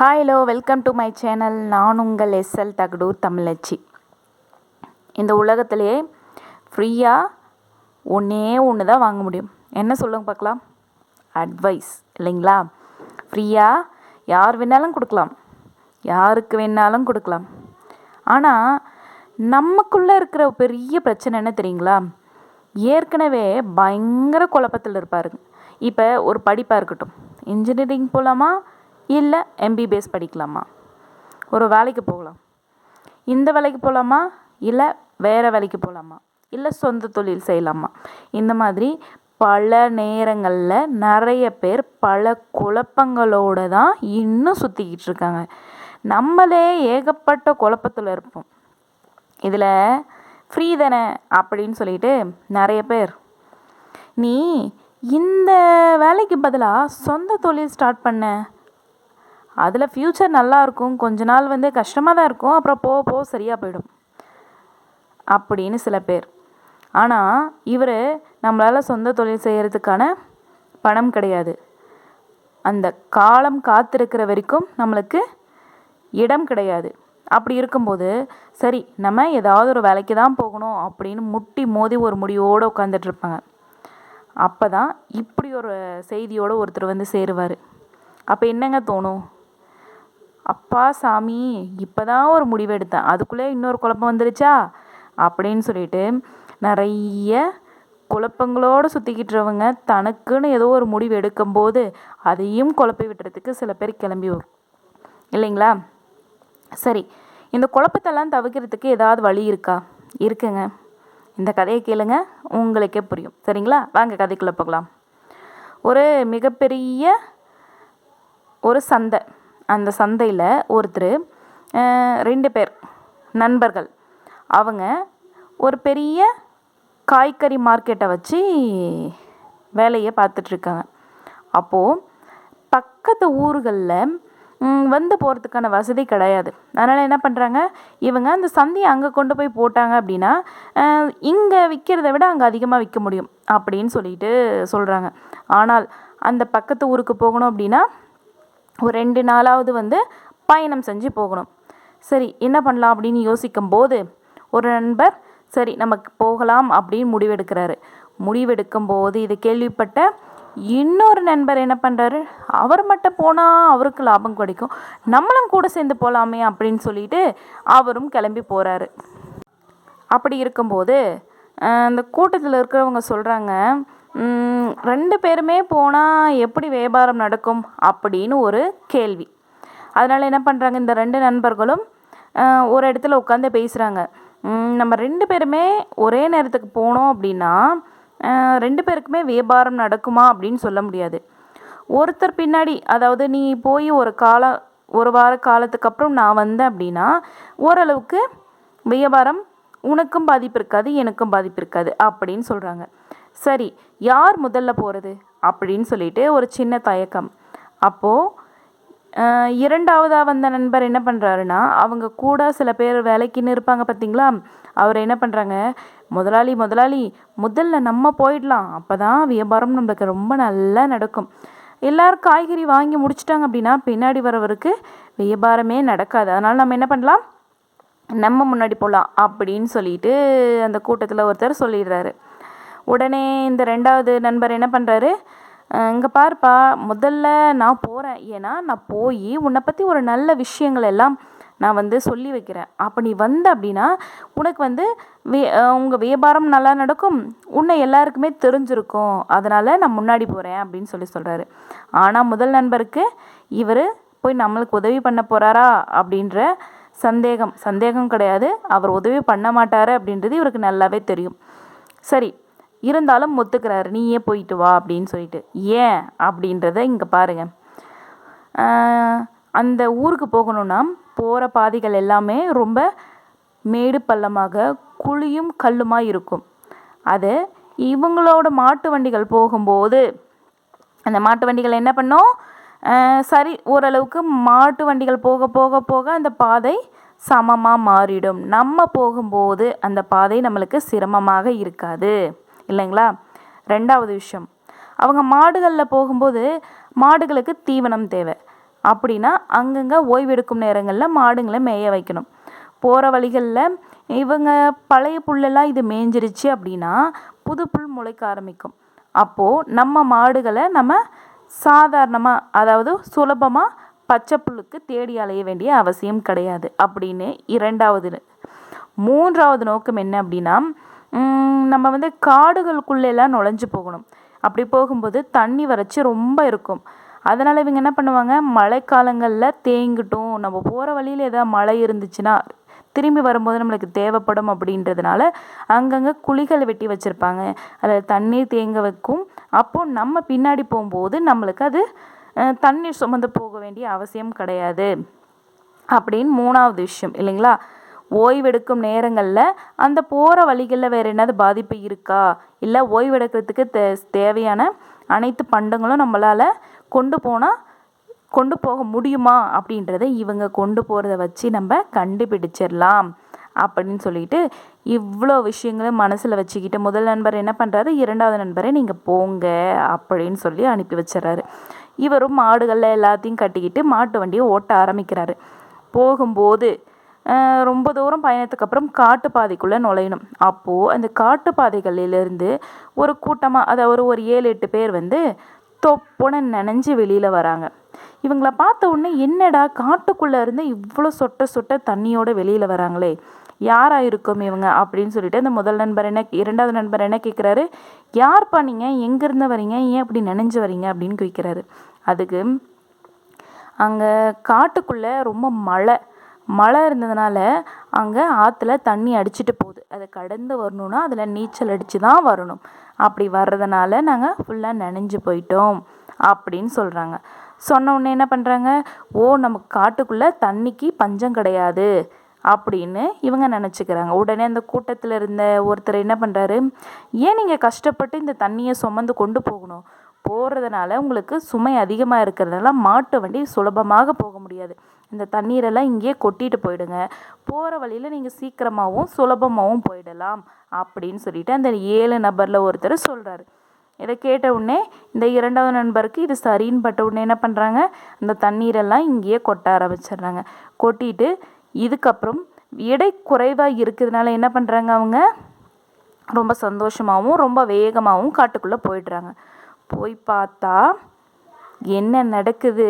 Hi hello welcome to my channel நான் உங்கள் SL Thagadur தமிழச்சி. இந்த உலகத்திலே ஃப்ரீயாக ஒன்றே ஒன்று தான் வாங்க முடியும். என்ன சொல்லுங்க பார்க்கலாம்? அட்வைஸ் இல்லைங்களா? ஃப்ரீயாக யார் வேணாலும் கொடுக்கலாம். யாருக்கு வேணாலும் கொடுக்கலாம். ஆனால் நமக்குள்ளே இருக்கிற பெரிய பிரச்சனை என்ன தெரியுங்களா? ஏற்கனவே பயங்கர குழப்பத்தில் இருப்பாருங்க. இப்போ ஒரு படிப்பாக இருக்கட்டும். இன்ஜினியரிங் போகலாமா இல்லை எம்பிபிஎஸ் படிக்கலாமா? ஒரு வேலைக்கு போகலாம். இந்த வேலைக்கு போகலாமா? இல்லை வேறு வேலைக்கு போகலாமா? இல்லை சொந்த தொழில் செய்யலாமா? இந்த மாதிரி பல நேரங்களில் நிறைய பேர் பல குழப்பங்களோடு தான் இன்னும் சுற்றிக்கிட்டு இருக்காங்க. நம்மளே ஏகப்பட்ட குழப்பத்தில் இருப்போம். இதில் ஃப்ரீ தானே அப்படின்னு சொல்லிட்டு நிறைய பேர். நீ இந்த வேலைக்கு பதிலாக சொந்த தொழில் ஸ்டார்ட் பண்ண. அதில் ஃப்யூச்சர் நல்லாயிருக்கும் கொஞ்ச நாள் வந்து கஷ்டமாக தான் இருக்கும். அப்புறம் போக போக சரியாக போயிடும். அப்படின்னு சில பேர். ஆனால் இவர் நம்மளால் சொந்த தொழில் செய்கிறதுக்கான பணம் கிடையாது. அந்த காலம் காத்திருக்கிற வரைக்கும் நம்மளுக்கு இடம் கிடையாது. அப்படி இருக்கும்போது சரி நம்ம ஏதாவது ஒரு வேலைக்கு தான் போகணும் அப்படின்னு முட்டி மோதி ஒரு முடிவோடு உட்காந்துட்ருப்பாங்க அப்போ தான் இப்படி ஒரு செய்தியோடு ஒருத்தர் வந்து சேருவார். அப்போ என்னங்க தோணும்? அப்பா சாமி இப்போ தான் ஒரு முடிவு எடுத்தேன். அதுக்குள்ளே இன்னொரு குழப்பம் வந்துருச்சா? அப்படின்னு சொல்லிட்டு நிறைய குழப்பங்களோடு சுற்றிக்கிட்டுறவங்க தனக்குன்னு ஏதோ ஒரு முடிவு எடுக்கும்போது அதையும் குழப்பி விடுறதுக்கு சில பேர் கிளம்பி வரும் இல்லைங்களா? சரி இந்த குழப்பத்தெல்லாம் தவிர்க்கிறதுக்கு ஏதாவது வழி இருக்கா? இருக்குங்க. இந்த கதையை கேளுங்க. உங்களுக்கே புரியும். சரிங்களா? வாங்க கதைக்குள்ளே போகலாம். ஒரு மிகப்பெரிய ஒரு சந்தை. அந்த சந்தையில் ஒருத்தர் ரெண்டு பேர் நண்பர்கள். அவங்க ஒரு பெரிய காய்கறி மார்க்கெட்டை வச்சு வேலையை பார்த்துட்ருக்காங்க அப்போது பக்கத்து ஊர்களில் வந்து போகிறதுக்கான வசதி கிடையாது. அதனால் என்ன பண்ணுறாங்க இவங்க அந்த சந்தையை அங்கே கொண்டு போய் போட்டாங்க அப்படின்னா இங்கே விற்கிறத விட அங்கே அதிகமாக விற்க முடியும் அப்படின்னு சொல்லிட்டு சொல்கிறாங்க ஆனால் அந்த பக்கத்து ஊருக்கு போகணும் அப்படின்னா ஒரு ரெண்டு நாளாவது வந்து பயணம் செஞ்சு போகணும். சரி என்ன பண்ணலாம் அப்படின்னு யோசிக்கும் போது ஒரு நண்பர் சரி நமக்கு போகலாம் அப்படின்னு முடிவெடுக்கிறாரு. முடிவெடுக்கும் போது இதை கேள்விப்பட்ட இன்னொரு நண்பர் என்ன பண்ணுறாரு அவர் மட்டும் போனால் அவருக்கு லாபம் கிடைக்கும். நம்மளும் கூட சேர்ந்து போகலாமே அப்படின்னு சொல்லிட்டு அவரும் கிளம்பி போகிறாரு அப்படி இருக்கும்போது அந்த கூட்டத்தில் இருக்கிறவங்க சொல்கிறாங்க ரெண்டு பேருமே போனால் எப்படி வியாபாரம் நடக்கும் அப்படின்னு ஒரு கேள்வி. அதனால் என்ன பண்ணுறாங்க இந்த ரெண்டு நண்பர்களும் ஒரு இடத்துல உட்காந்து பேசுகிறாங்க நம்ம ரெண்டு பேருமே ஒரே நேரத்துக்கு போனோம் அப்படின்னா ரெண்டு பேருக்குமே வியாபாரம் நடக்குமா அப்படின்னு சொல்ல முடியாது. ஒருத்தர் பின்னாடி அதாவது நீ போய் ஒரு கால ஒரு வார காலத்துக்கு அப்புறம் நான் வந்தேன் அப்படின்னா ஓரளவுக்கு வியாபாரம் உனக்கும் பாதிப்பு இருக்காது எனக்கும் பாதிப்பு இருக்காது அப்படின்னு சொல்கிறாங்க சரி யார் முதல்ல போகிறது அப்படின்னு சொல்லிட்டு ஒரு சின்ன தயக்கம். அப்போது இரண்டாவதாக வந்த நண்பர் என்ன பண்ணுறாருன்னா அவங்க கூட சில பேர் வேலைக்குன்னு இருப்பாங்க பார்த்தீங்களா அவர் என்ன பண்ணுறாங்க முதலாளி முதலாளி முதல்ல நம்ம போயிடலாம். அப்போ தான் வியாபாரம் நம்மளுக்கு ரொம்ப நல்லா நடக்கும். எல்லோரும் காய்கறி வாங்கி முடிச்சிட்டாங்க அப்படின்னா பின்னாடி வரவருக்கு வியாபாரமே நடக்காது. அதனால் நம்ம என்ன பண்ணலாம்? நம்ம முன்னாடி போகலாம் அப்படின்னு சொல்லிட்டு அந்த கூட்டத்தில் ஒருத்தர் சொல்லிடுறாரு. உடனே இந்த ரெண்டாவது நண்பர் என்ன பண்ணுறாரு இங்கே பாருப்பா முதல்ல நான் போகிறேன் ஏன்னா நான் போய் உன்னை பற்றி ஒரு நல்ல விஷயங்கள் எல்லாம் நான் வந்து சொல்லி வைக்கிறேன். அப்போ நீ வந்த அப்படின்னா உனக்கு வந்து வே உங்கள் வியாபாரம் நல்லா நடக்கும். உன்னை எல்லாருக்குமே தெரிஞ்சிருக்கும். அதனால் நான் முன்னாடி போகிறேன் அப்படின்னு சொல்லி சொல்கிறாரு ஆனால் முதல் நண்பருக்கு இவர் போய் நம்மளுக்கு உதவி பண்ண போகிறாரா அப்படின்ற சந்தேகம். சந்தேகம் கிடையாது. அவர் உதவி பண்ண மாட்டார் அப்படின்றது இவருக்கு நல்லாவே தெரியும். சரி இருந்தாலும் ஒத்துக்கிறாரு. நீயே போயிட்டு வா அப்படின்னு சொல்லிட்டு. ஏன்? அப்படின்றத இங்கே பாருங்கள் அந்த ஊருக்கு போகணுன்னா போகிற பாதைகள் எல்லாமே ரொம்ப மேடு பள்ளமாக குழியும் கல்லுமாக இருக்கும். அது இவங்களோட மாட்டு வண்டிகள் போகும்போது அந்த மாட்டு வண்டிகள் என்ன பண்ணும்? சரி ஓரளவுக்கு மாட்டு வண்டிகள் போக போக போக அந்த பாதை சமமாக மாறிடும். நம்ம போகும்போது அந்த பாதை நம்மளுக்கு சிரமமாக இருக்காது. இல்லைங்களா? ரெண்டாவது விஷயம். அவங்க மாடுகளில் போகும்போது மாடுகளுக்கு தீவனம் தேவை. அப்படின்னா அங்கங்கே ஓய்வெடுக்கும் நேரங்களில் மாடுங்களை மேய வைக்கணும். போகிற வழிகளில் இவங்க பழைய புல்லெல்லாம் இது மேய்ஞ்சிருச்சு அப்படின்னா புது புல் முளைக்க ஆரம்பிக்கும். அப்போது நம்ம மாடுகளை நம்ம சாதாரணமாக அதாவது சுலபமாக பச்சை புல்லுக்கு தேடி அலைய வேண்டிய அவசியம் கிடையாது. அப்படின்னு இரண்டாவது மூன்றாவது நோக்கம் என்ன அப்படின்னா நம்ம வந்து காடுகளுக்குள்ளெல்லாம் நுழைஞ்சு போகணும். அப்படி போகும்போது தண்ணி வறட்சி ரொம்ப இருக்கும். அதனால் இவங்க என்ன பண்ணுவாங்க? மழைக்காலங்களில் தேங்கிட்டும் நம்ம போகிற வழியில் எதாவது மழை இருந்துச்சுன்னா திரும்பி வரும்போது நம்மளுக்கு தேவைப்படும் அப்படின்றதுனால அங்கங்கே குழிகள் வெட்டி வச்சுருப்பாங்க. அதில் தண்ணீர் தேங்க வைக்கும். அப்போது நம்ம பின்னாடி போகும்போது நம்மளுக்கு அது தண்ணீர் சுமந்து போக வேண்டிய அவசியம் கிடையாது. அப்படின்னு மூணாவது விஷயம் இல்லைங்களா? ஓய்வெடுக்கும் நேரங்களில் அந்த போகிற வழிகளில் வேறு என்னது பாதிப்பு இருக்கா? இல்லை ஓய்வெடுக்கிறதுக்கு தே தேவையான அனைத்து பண்டங்களும் நம்மளால் கொண்டு போனால் கொண்டு போக முடியுமா? அப்படின்றத இவங்க கொண்டு போகிறத வச்சு நம்ம கண்டுபிடிச்சிடலாம் அப்படின்னு சொல்லிட்டு இவ்வளோ விஷயங்களும் மனசில் வச்சுக்கிட்டு முதல் நண்பர் என்ன பண்ணுறாரு இரண்டாவது நண்பரை நீங்கள் போங்க அப்படின்னு சொல்லி அனுப்பி வச்சிடறாரு. இவரும் மாடுகளில் எல்லாத்தையும் கட்டிக்கிட்டு மாட்டு வண்டியை ஓட்ட ஆரம்பிக்கிறாரு. போகும்போது ரொம்ப தூரம் பயணத்துக்கு அப்புறம் காட்டுப்பாதைக்குள்ளே நுழையணும். அப்போது அந்த காட்டுப்பாதைகளிலிருந்து ஒரு கூட்டமாக அதாவது ஒரு ஏழு எட்டு பேர் வந்து தொப்புன்னு நனைஞ்சு வெளியில் வராங்க. இவங்கள பார்த்த உடனே என்னடா காட்டுக்குள்ளே இருந்து இவ்வளோ சொட்ட சொட்ட தண்ணியோட வெளியில் வராங்களே? யாராக இருக்கும் இவங்க? அப்படின்னு சொல்லிட்டு அந்த முதல் நண்பர் என்ன இரண்டாவது நண்பர் என்ன கேட்குறாரு யார் பண்ணீங்க எங்கேருந்து வரீங்க ஏன் அப்படி நினைஞ்சு வரீங்க அப்படின்னு கேட்குறாரு அதுக்கு அங்கே காட்டுக்குள்ளே ரொம்ப மழை. மழை இருந்ததுனால அங்கே ஆற்றுல தண்ணி அடிச்சிட்டு போகுது. அதை கடந்து வரணுன்னா அதில் நீச்சல் அடித்து தான் வரணும். அப்படி வர்றதுனால நாங்கள் ஃபுல்லாக நனைஞ்சு போயிட்டோம் அப்படின்னு சொல்கிறாங்க சொன்ன உடனே என்ன பண்ணுறாங்க ஓ நமக்கு காட்டுக்குள்ளே தண்ணிக்கு பஞ்சம் கிடையாது அப்படின்னு இவங்க நினச்சிக்கிறாங்க. உடனே அந்த கூட்டத்தில் இருந்த ஒருத்தர் என்ன பண்ணுறாரு ஏன் நீங்கள் கஷ்டப்பட்டு இந்த தண்ணியை சுமந்து கொண்டு போகணும்? போகிறதுனால உங்களுக்கு சுமை அதிகமாக இருக்கிறதுனால மாட்டு வண்டி சுலபமாக போக முடியாது. இந்த தண்ணீரெல்லாம் இங்கேயே கொட்டிட்டு போயிடுங்க. போகிற வழியில் நீங்கள் சீக்கிரமாகவும் சுலபமாகவும் போயிடலாம் அப்படின்னு சொல்லிட்டு அந்த ஏழு நபரில் ஒருத்தர் சொல்கிறாரு இதை கேட்ட உடனே இந்த இரண்டாவது நண்பருக்கு இது சரின்னு பட்ட உடனே என்ன பண்ணுறாங்க அந்த தண்ணீரெல்லாம் இங்கேயே கொட்ட ஆரம்பிச்சிடுறாங்க. கொட்டிட்டு இதுக்கப்புறம் எடை குறைவாக இருக்கிறதுனால என்ன பண்ணுறாங்க அவங்க? ரொம்ப சந்தோஷமாகவும் ரொம்ப வேகமாகவும் காட்டுக்குள்ளே போயிடுறாங்க. போய் பார்த்தா என்ன நடக்குது?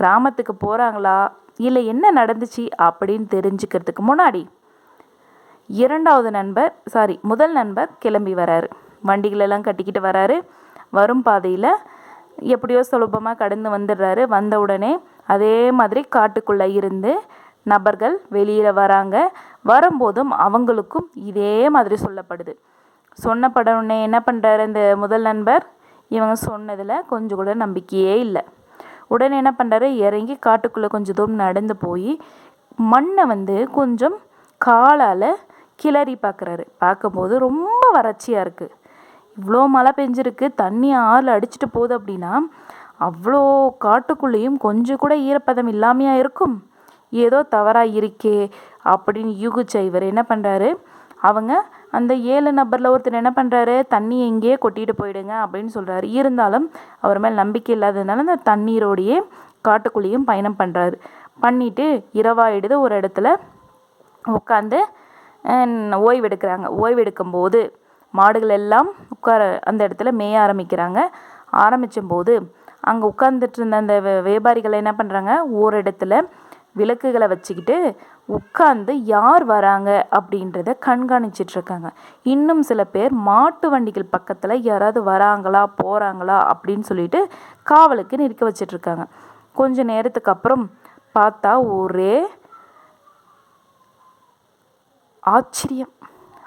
கிராமத்துக்கு போகிறாங்களா இல்லை என்ன நடந்துச்சு அப்படின்னு தெரிஞ்சுக்கிறதுக்கு முன்னாடி இரண்டாவது நண்பர் சாரி முதல் நண்பர் கிளம்பி வராரு. வண்டிகளெல்லாம் கட்டிக்கிட்டு வராரு. வரும் பாதையில் எப்படியோ சுலபமாக கடந்து வந்துடுறாரு. வந்த உடனே அதே மாதிரி காட்டுக்குள்ளே இருந்து நபர்கள் வெளியில் வராங்க. வரும்போதும் அவங்களுக்கும் இதே மாதிரி சொல்லப்படுது. சொன்னப்பட உடனே என்ன பண்ணுறாரு இந்த முதல் நண்பர்? இவங்க சொன்னதில் கொஞ்சம் கூட நம்பிக்கையே இல்லை. உடனே என்ன பண்ணுறாரு இறங்கி காட்டுக்குள்ளே கொஞ்சம் தூரம் நடந்து போய் மண்ணை வந்து கொஞ்சம் காலால் கிளறி பார்க்குறாரு பார்க்கும்போது ரொம்ப வறட்சியாக இருக்குது இவ்வளோ மழை பெஞ்சிருக்கு தண்ணி ஆறில் அடிச்சுட்டு போகுது அப்படின்னா அவ்வளோ காட்டுக்குள்ளேயும் கொஞ்சம் கூட ஈரப்பதம் இல்லாமையா இருக்கும். ஏதோ தவறாக இருக்கே அப்படின்னு யூகிச்ச இவர் என்ன பண்ணுறாரு அவங்க அந்த ஏழு நபரில் ஒருத்தர் என்ன பண்ணுறாரு தண்ணி எங்கேயே கொட்டிட்டு போயிடுங்க அப்படின்னு சொல்கிறாரு இருந்தாலும் அவர் மேல் நம்பிக்கை இல்லாததுனால அந்த தண்ணீரோடையே காட்டுக்குள்ளேயும் பயணம் பண்ணுறாரு பண்ணிவிட்டு இரவாயிடுது ஒரு இடத்துல உட்காந்து ஓய்வெடுக்கிறாங்க. ஓய்வெடுக்கும்போது மாடுகள் எல்லாம் உட்கார அந்த இடத்துல மேய ஆரம்பிக்கிறாங்க. ஆரம்பித்தபோது அங்கே உட்காந்துட்டு இருந்த அந்த வியாபாரிகள் என்ன பண்ணுறாங்க ஓரிடத்துல விளக்குகளை வச்சுக்கிட்டு உட்காந்து யார் வராங்க அப்படின்றத கண்காணிச்சிட்ருக்காங்க. இன்னும் சில பேர் மாட்டு வண்டிகள் பக்கத்தில் யாராவது வராங்களா போகிறாங்களா அப்படின்னு சொல்லிட்டு காவலுக்கு நிற்க வச்சிட்ருக்காங்க. கொஞ்ச நேரத்துக்கு அப்புறம் பார்த்தா ஒரே ஆச்சரியம்.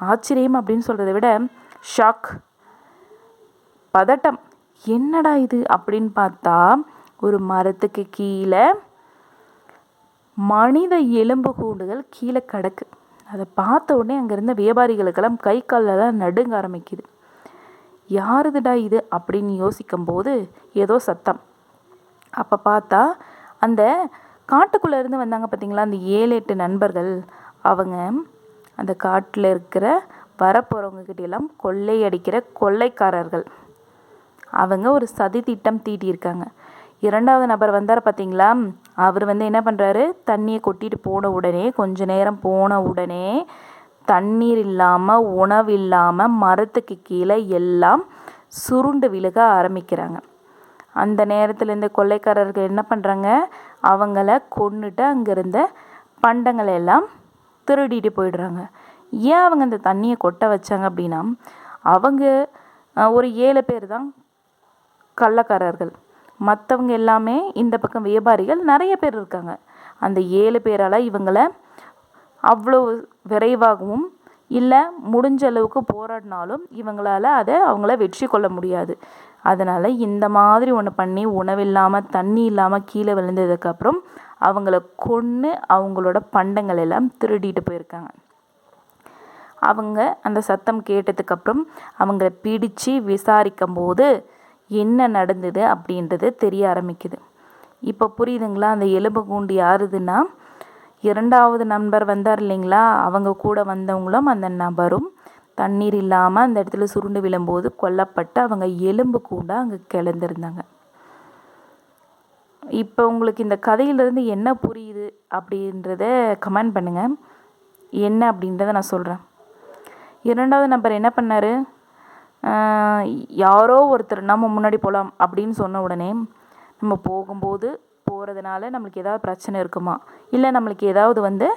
ஆச்சரியம் அப்படின்னு சொல்கிறத விட ஷாக். பதட்டம். என்னடா இது அப்படின்னு பார்த்தா ஒரு மரத்துக்கு கீழே மனித எலும்பு கூண்டுகள் கீழே கிடக்கு. அதை பார்த்த உடனே அங்கே இருந்த வியாபாரிகளுக்கெல்லாம் கை காலெல்லாம் நடுங்க ஆரம்பிக்குது. யாருதுடா இது? அப்படின்னு யோசிக்கும் போது ஏதோ சத்தம். அப்போ பார்த்தா அந்த காட்டுக்குள்ளே இருந்து வந்தாங்க பார்த்தீங்களா அந்த ஏழு எட்டு நண்பர்கள். அவங்க அந்த காட்டில் இருக்கிற வரப்போகிறவங்க கொள்ளையடிக்கிற கொள்ளைக்காரர்கள். அவங்க ஒரு சதி திட்டம் தீட்டியிருக்காங்க. இரண்டாவது நபர் வந்தார் பார்த்தீங்களா அவர் வந்து என்ன பண்ணுறாரு தண்ணியை கொட்டிட்டு போன உடனே கொஞ்ச நேரம் போன உடனே தண்ணீர் இல்லாமல் உணவு இல்லாமல் மரத்துக்கு கீழே எல்லாம் சுருண்டு விழுக ஆரம்பிக்கிறாங்க. அந்த நேரத்தில் இந்த கொள்ளைக்காரர்கள் என்ன பண்ணுறாங்க அவங்கள கொண்டுட்டு அங்கேருந்த பண்டங்களை எல்லாம் திருடிட்டு போயிடுறாங்க. ஏன் அவங்க அந்த தண்ணியை கொட்ட வச்சாங்க அப்படின்னா அவங்க ஒரு ஏழு பேர் தான் கள்ளக்காரர்கள். மற்றவங்க எல்லாமே இந்த பக்கம் வியாபாரிகள் நிறைய பேர் இருக்காங்க. அந்த ஏழு பேரால் இவங்களை அவ்வளோ விரைவாகவும் இல்லை முடிஞ்ச அளவுக்கு போராடினாலும் இவங்களால அதை அவங்கள வெற்றி கொள்ள முடியாது. அதனால் இந்த மாதிரி ஒன்று பண்ணி உணவில்லாமல் தண்ணி இல்லாமல் கீழே விழுந்ததுக்கப்புறம் அவங்கள கொன்று அவங்களோட பண்டங்கள் எல்லாம் திருடிட்டு போயிருக்காங்க. அவங்க அந்த சத்தம் கேட்டதுக்கப்புறம் அவங்கள பிடிச்சு விசாரிக்கும் போது என்ன நடந்தது அப்படின்றது தெரிய ஆரம்பிக்குது. இப்போ புரியுதுங்களா? அந்த எலும்பு கூண்டு யாருதுன்னா இரண்டாவது நண்பர் வந்தார் இல்லைங்களா? அவங்க கூட வந்தவங்களும் அந்த நபரும் தண்ணீர் இல்லாமல் அந்த இடத்துல சுருண்டு விழும்போது கொல்லப்பட்டு அவங்க எலும்பு கூண்டாக அங்கே கிளந்திருந்தாங்க இப்போ உங்களுக்கு இந்த கதையிலேருந்து என்ன புரியுது அப்படின்றத கமெண்ட் பண்ணுங்கள் என்ன அப்படின்றத நான் சொல்கிறேன் இரண்டாவது நபர் என்ன பண்ணார்? யாரோ ஒருத்தர் நம்ம முன்னாடி போகலாம் அப்படின்னு சொன்ன உடனே நம்ம போகும்போது போகிறதுனால நம்மளுக்கு ஏதாவது பிரச்சனை இருக்குமா? இல்லை நம்மளுக்கு ஏதாவது வந்து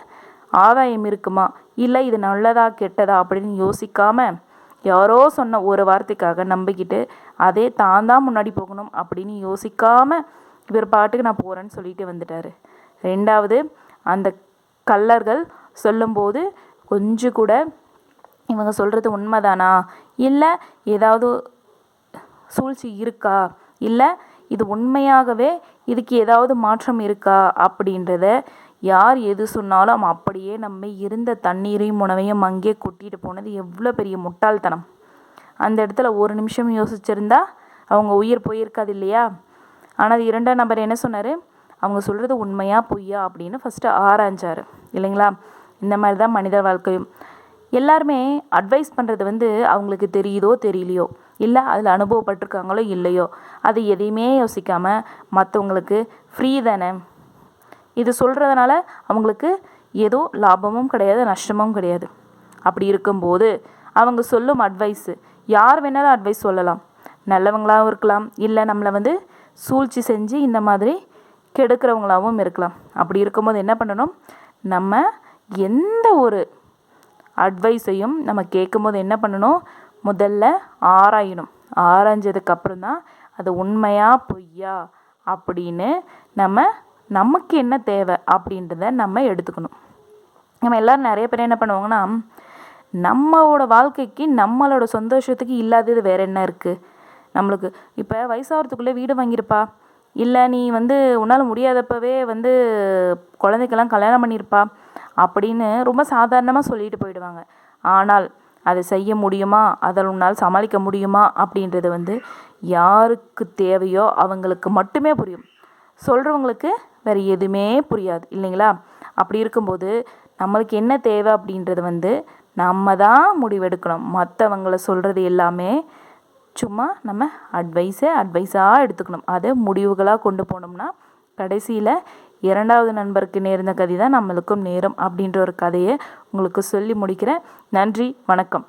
ஆதாயம் இருக்குமா? இல்லை இது நல்லதா கெட்டதா அப்படின்னு யோசிக்காமல் யாரோ சொன்ன ஒரு வார்த்தைக்காக நம்பிக்கிட்டு அதே தான் தான் முன்னாடி போகணும் அப்படின்னு யோசிக்காமல் இவர் பாட்டுக்கு நான் போகிறேன்னு சொல்லிட்டு வந்துட்டார். ரெண்டாவது அந்த கல்லர்கள் சொல்லும்போது கொஞ்சம் கூட இவங்க சொல்கிறது உண்மைதானா? இல்லை ஏதாவது சூழ்ச்சி இருக்கா? இல்லை இது உண்மையாகவே இதுக்கு ஏதாவது மாற்றம் இருக்கா? அப்படின்றத யார் எது சொன்னாலும் அப்படியே நம்ம இருந்த தண்ணீரையும் உணவையும் அங்கே கொட்டிட்டு போனது எவ்வளோ பெரிய முட்டாள்தனம். அந்த இடத்துல ஒரு நிமிஷம் யோசிச்சிருந்தா அவங்க உயிர் போயிருக்காது இல்லையா? ஆனால் இரண்டாம் நபர் என்ன சொன்னார்? அவங்க சொல்கிறது உண்மையா பொய்யா அப்படின்னு ஃபஸ்ட்டு ஆராய்ஞ்சார். இல்லைங்களா? இந்த மாதிரி தான் மனித வாழ்க்கையும். எல்லாருமே அட்வைஸ் பண்ணுறது வந்து அவங்களுக்கு தெரியுதோ தெரியலையோ? இல்லை அதில் அனுபவப்பட்டிருக்காங்களோ இல்லையோ? அது எதையுமே யோசிக்காமல் மற்றவங்களுக்கு ஃப்ரீ தானே? இது சொல்கிறதுனால அவங்களுக்கு ஏதோ லாபமும் கிடையாது நஷ்டமும் கிடையாது. அப்படி இருக்கும்போது அவங்க சொல்லும் அட்வைஸு யார் வேணாலும் அட்வைஸ் சொல்லலாம். நல்லவங்களாகவும் இருக்கலாம். இல்லை நம்மளை வந்து சூழ்ச்சி செஞ்சு இந்த மாதிரி கெடுக்கிறவங்களாகவும் இருக்கலாம். அப்படி இருக்கும்போது என்ன பண்ணணும்? நம்ம எந்த ஒரு அட்வைஸையும் நம்ம கேட்கும்போது என்ன பண்ணணும்? முதல்ல ஆராயணும். ஆராய்ஞ்சதுக்கப்புறம் தான் அது உண்மையா பொய்யா அப்படின்னு நம்ம நமக்கு என்ன தேவை அப்படின்றத நம்ம எடுத்துக்கணும். நம்ம எல்லோரும் நிறைய பேர் என்ன பண்ணுவாங்கன்னா நம்மளோட வாழ்க்கைக்கு நம்மளோட சந்தோஷத்துக்கு இல்லாதது வேற என்ன இருக்குது நம்மளுக்கு இப்போ வயசாகிறதுக்குள்ளே வீடு வாங்கியிருப்பா. இல்லை நீ வந்து உன்னால் முடியாதப்பவே வந்து குழந்தைக்கெல்லாம் கல்யாணம் பண்ணியிருப்பா. அப்படின்னு ரொம்ப சாதாரணமாக சொல்லிட்டு போயிடுவாங்க. ஆனால் அதை செய்ய முடியுமா? அதில் உன்னால் சமாளிக்க முடியுமா? அப்படின்றது வந்து யாருக்கு தேவையோ அவங்களுக்கு மட்டுமே புரியும். சொல்கிறவங்களுக்கு வேறு எதுவுமே புரியாது இல்லைங்களா? அப்படி இருக்கும்போது நம்மளுக்கு என்ன தேவை அப்படின்றது வந்து நம்ம தான் முடிவெடுக்கணும். மற்றவங்கள சொல்கிறது எல்லாமே சும்மா நம்ம அட்வைஸை அட்வைஸாக எடுத்துக்கணும். அதை முடிவுகளாக கொண்டு போனோம்னா கடைசியில் இரண்டாவது நண்பருக்கு நேர்ந்த கதை தான் நம்மளுக்கும் நேரும் அப்படின்ற ஒரு கதையை உங்களுக்கு சொல்லி முடிக்கிறேன். நன்றி வணக்கம்.